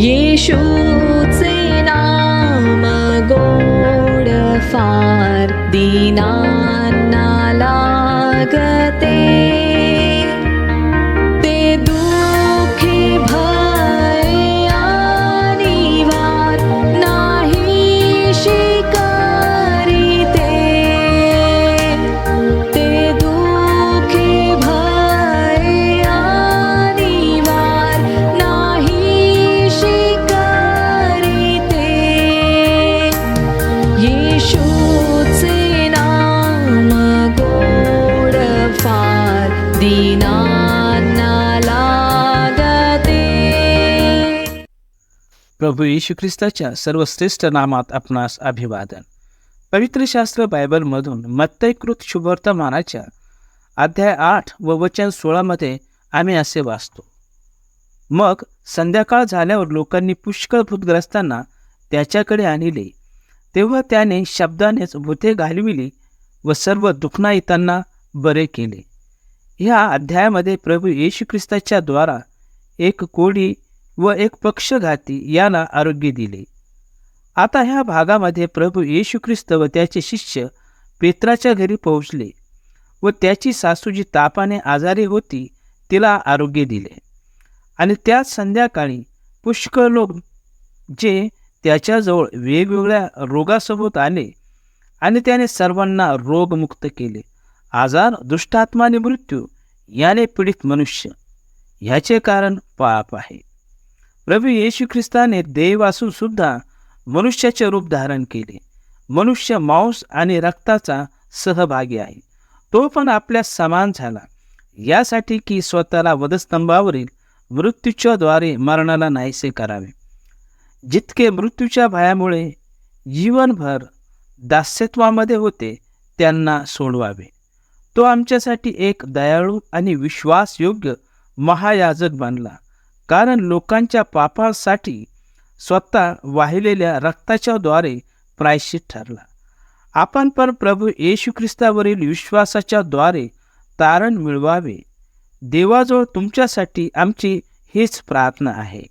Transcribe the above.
येशूचे नाम गोड फार दीनांना प्रभू येशू ख्रिस्ताच्या सर्वश्रेष्ठ नामात आपणास अभिवादन. पवित्र शास्त्र बायबलमधून मत्तयकृत शुभवर्तमानाच्या अध्याय आठ व वचन सोळामध्ये आम्ही असे वाचतो. मग संध्याकाळ झाल्यावर लोकांनी पुष्कळ भूतग्रस्तांना त्याच्याकडे आणले. तेव्हा त्याने शब्दानेच भूते घालविली व सर्व दुखनाईतांना बरे केले. ह्या अध्यायामध्ये प्रभू येशू ख्रिस्ताच्या द्वारा एक कोडी व एक पक्षघाती यांना आरोग्य दिले. आता ह्या भागामध्ये प्रभू येशू ख्रिस्त व त्याचे शिष्य पेत्राच्या घरी पोहोचले व त्याची सासू जी तापाने आजारी होती तिला आरोग्य दिले. आणि त्याच संध्याकाळी पुष्कळ लोक जे त्याच्याजवळ वेगवेगळ्या रोगासोबत आले आणि त्याने सर्वांना रोगमुक्त केले. आजार दुष्टात्माने मृत्यू याने पीडित मनुष्य ह्याचे कारण पाप आहे. प्रभू येशू ख्रिस्ताने देव असून सुद्धा मनुष्याचे रूप धारण केले. मनुष्य मांस आणि रक्ताचा सहभागी आहे. तो पण आपल्या समान झाला. यासाठी की स्वतःला वधस्तंभावरील मृत्यूच्या द्वारे मरणाला नाहीसे करावे. जितके मृत्यूच्या भयामुळे जीवनभर दास्यत्वामध्ये होते त्यांना सोडवावे. तो आमच्यासाठी एक दयाळू आणि विश्वासयोग्य महायाजक बनला. कारण लोकांच्या पापासाठी स्वतः वाहिलेल्या रक्ताच्या द्वारे प्रायश्चित ठरला. आपण पण प्रभू येशू ख्रिस्तावरील विश्वासाच्या द्वारे तारण मिळवावे. देवाजवळ तुमच्यासाठी आमची हीच प्रार्थना आहे.